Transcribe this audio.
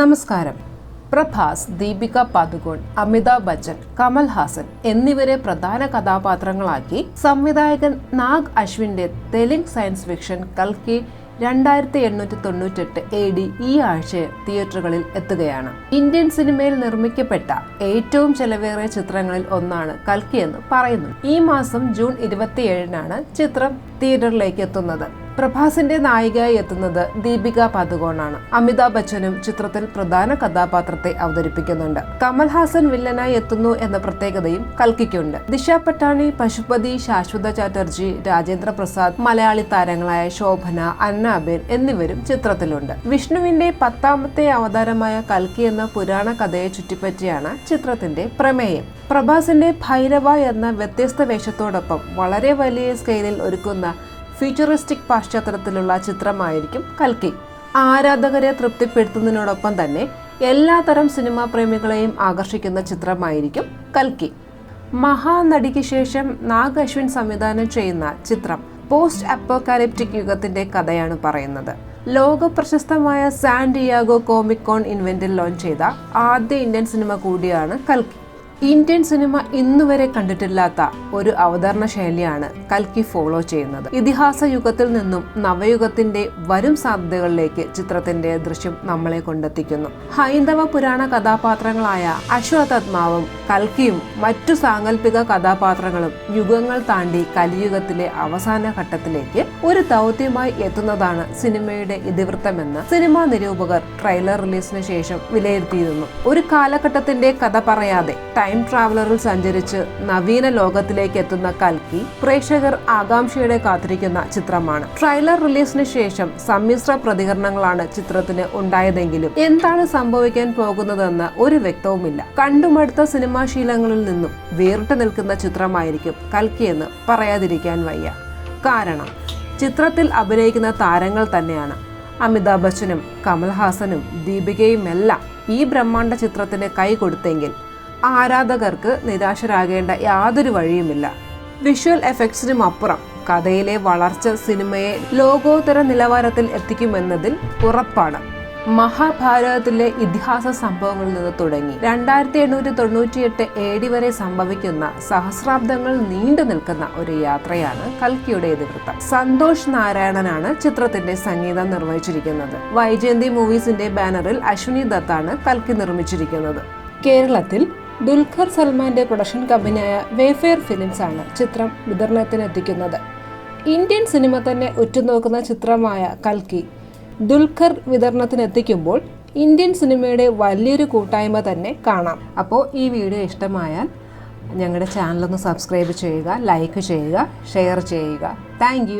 നമസ്കാരം. പ്രഭാസ് ദീപിക പദുകോൺ അമിതാഭ് ബച്ചൻ കമൽ ഹാസൻ എന്നിവരെ പ്രധാന കഥാപാത്രങ്ങളാക്കി സംവിധായകൻ നാഗ് അശ്വിന്റെ തെലുങ്ക് സയൻസ് ഫിക്ഷൻ കൽക്കി രണ്ടായിരത്തി എണ്ണൂറ്റി തൊണ്ണൂറ്റെട്ട് എ ഡി ഈ ആഴ്ച തിയേറ്ററുകളിൽ എത്തുകയാണ്. ഇന്ത്യൻ സിനിമയിൽ നിർമ്മിക്കപ്പെട്ട ഏറ്റവും ചെലവേറിയ ചിത്രങ്ങളിൽ ഒന്നാണ് കൽക്കി എന്ന് പറയുന്നു. ഈ മാസം ജൂൺ ഇരുപത്തിയേഴിനാണ് ചിത്രം തിയേറ്ററിലേക്ക് എത്തുന്നത്. പ്രഭാസിന്റെ നായികയായി എത്തുന്നത് ദീപിക പദുകോണാണ്. അമിതാഭ് ബച്ചനും ചിത്രത്തിൽ പ്രധാന കഥാപാത്രത്തെ അവതരിപ്പിക്കുന്നുണ്ട്. കമൽഹാസൻ വില്ലനായി എത്തുന്നു എന്ന പ്രത്യേകതയും കൽക്കിക്കുണ്ട്. ദിശ പട്ടാണി പശുപതി ശാശ്വത ചാറ്റർജി രാജേന്ദ്ര പ്രസാദ് മലയാളി താരങ്ങളായ ശോഭന അന്നാബേൻ എന്നിവരും ചിത്രത്തിലുണ്ട്. വിഷ്ണുവിന്റെ പത്താമത്തെ അവതാരമായ കൽക്കി എന്ന പുരാണ കഥയെ ചുറ്റിപ്പറ്റിയാണ് ചിത്രത്തിന്റെ പ്രമേയം. പ്രഭാസിന്റെ ഭൈരവ എന്ന വ്യത്യസ്ത വേഷത്തോടൊപ്പം വളരെ വലിയ സ്കെയിലിൽ ഒരുക്കുന്ന ഫ്യൂച്ചറിസ്റ്റിക് പാശ്ചാത്തലത്തിലുള്ള ചിത്രമായിരിക്കും കൽക്കി. ആരാധകരെ തൃപ്തിപ്പെടുത്തുന്നതിനോടൊപ്പം തന്നെ എല്ലാതരം സിനിമാ പ്രേമികളെയും ആകർഷിക്കുന്ന ചിത്രമായിരിക്കും കൽക്കി. മഹാനടിക്ക് ശേഷം നാഗ് അശ്വിൻ സംവിധാനം ചെയ്യുന്ന ചിത്രം പോസ്റ്റ് അപ്പോക്കാലിപ്റ്റിക് യുഗത്തിന്റെ കഥയാണ് പറയുന്നത്. ലോക പ്രശസ്തമായ സാൻ ഡിയാഗോ കോമിക് കോൺ ഇൻവെന്റിൽ ലോഞ്ച് ചെയ്ത ആദ്യ ഇന്ത്യൻ സിനിമ കൂടിയാണ് കൽക്കി. ഇന്ത്യൻ സിനിമ ഇന്നുവരെ കണ്ടിട്ടില്ലാത്ത ഒരു അവതരണ ശൈലിയാണ് കൽക്കി ഫോളോ ചെയ്യുന്നത്. ഇതിഹാസ യുഗത്തിൽ നിന്നും നവയുഗത്തിന്റെ വരും സാധ്യതകളിലേക്ക് ചിത്രത്തിന്റെ ദൃശ്യം നമ്മളെ കൊണ്ടെത്തിക്കുന്നു. ഹൈന്ദവ പുരാണ കഥാപാത്രങ്ങളായ അശ്വതത്മാവും കൽക്കിയും മറ്റു സാങ്കല്പിക കഥാപാത്രങ്ങളും യുഗങ്ങൾ താണ്ടി കലിയുഗത്തിലെ അവസാന ഘട്ടത്തിലേക്ക് ഒരു ദൗത്യമായി എത്തുന്നതാണ് സിനിമയുടെ ഇതിവൃത്തമെന്ന് സിനിമാ നിരൂപകർ ട്രെയിലർ റിലീസിന് ശേഷം വിലയിരുത്തിയിരുന്നു. ഒരു കാലഘട്ടത്തിന്റെ കഥ പറയാതെ ടൈം ട്രാവലറിൽ സഞ്ചരിച്ച് നവീന ലോകത്തിലേക്ക് എത്തുന്ന കൽക്കി പ്രേക്ഷകർ ആകാംക്ഷയോടെ കാത്തിരിക്കുന്ന ചിത്രമാണ്. ട്രെയിലർ റിലീസിന് ശേഷം സമ്മിശ്ര പ്രതികരണങ്ങളാണ് ചിത്രത്തിന് ഉണ്ടായതെങ്കിലും എന്താണ് സംഭവിക്കാൻ പോകുന്നതെന്ന് ഒരു വ്യക്തവുമില്ല. കണ്ടുമടുത്ത സിനിമാശീലങ്ങളിൽ നിന്നും വേറിട്ട് നിൽക്കുന്ന ചിത്രമായിരിക്കും കൽക്കിയെന്ന് പറയാതിരിക്കാൻ വയ്യ. കാരണം ചിത്രത്തിൽ അഭിനയിക്കുന്ന താരങ്ങൾ തന്നെയാണ്. അമിതാഭ് ബച്ചനും കമൽഹാസനും ദീപികയുമെല്ലാം ഈ ബ്രഹ്മാണ്ഡ ചിത്രത്തിന് കൈ കൊടുത്തെങ്കിൽ ആരാധകർക്ക് നിരാശരാകേണ്ട യാതൊരു വഴിയുമില്ല. വിഷ്വൽ എഫക്ട്സിനും അപ്പുറം കഥയിലെ വളർച്ച സിനിമയെ ലോകോത്തര നിലവാരത്തിൽ എത്തിക്കുമെന്നതിൽ ഉറപ്പാണ്. മഹാഭാരതത്തിലെ ഇതിഹാസ സംഭവങ്ങളിൽ നിന്ന് തുടങ്ങി രണ്ടായിരത്തി എണ്ണൂറ്റി തൊണ്ണൂറ്റിയെട്ട് എ ഡി വരെ സംഭവിക്കുന്ന സഹസ്രാബ്ദങ്ങൾ നീണ്ടു നിൽക്കുന്ന ഒരു യാത്രയാണ് കൽക്കിയുടെ ഇതിവൃത്തം. സന്തോഷ് നാരായണനാണ് ചിത്രത്തിന്റെ സംഗീതം നിർവഹിച്ചിരിക്കുന്നത്. വൈജയന്തി മൂവീസിന്റെ ബാനറിൽ അശ്വിനി ദത്താണ് കൽക്കി നിർമ്മിച്ചിരിക്കുന്നത്. കേരളത്തിൽ ദുൽഖർ സൽമാന്റെ പ്രൊഡക്ഷൻ കമ്പനിയായ വേഫെയർ ഫിലിംസ് ആണ് ചിത്രം വിതരണത്തിനെത്തിക്കുന്നത്. ഇന്ത്യൻ സിനിമ തന്നെ ഉറ്റുനോക്കുന്ന ചിത്രമായ കൽക്കി ദുൽഖർ വിതരണത്തിനെത്തിക്കുമ്പോൾ ഇന്ത്യൻ സിനിമയുടെ വലിയൊരു കൂട്ടായ്മ തന്നെ കാണാം. അപ്പോൾ ഈ വീഡിയോ ഇഷ്ടമായാൽ ഞങ്ങളുടെ ചാനലൊന്ന് സബ്സ്ക്രൈബ് ചെയ്യുക ലൈക്ക് ചെയ്യുക ഷെയർ ചെയ്യുക. താങ്ക്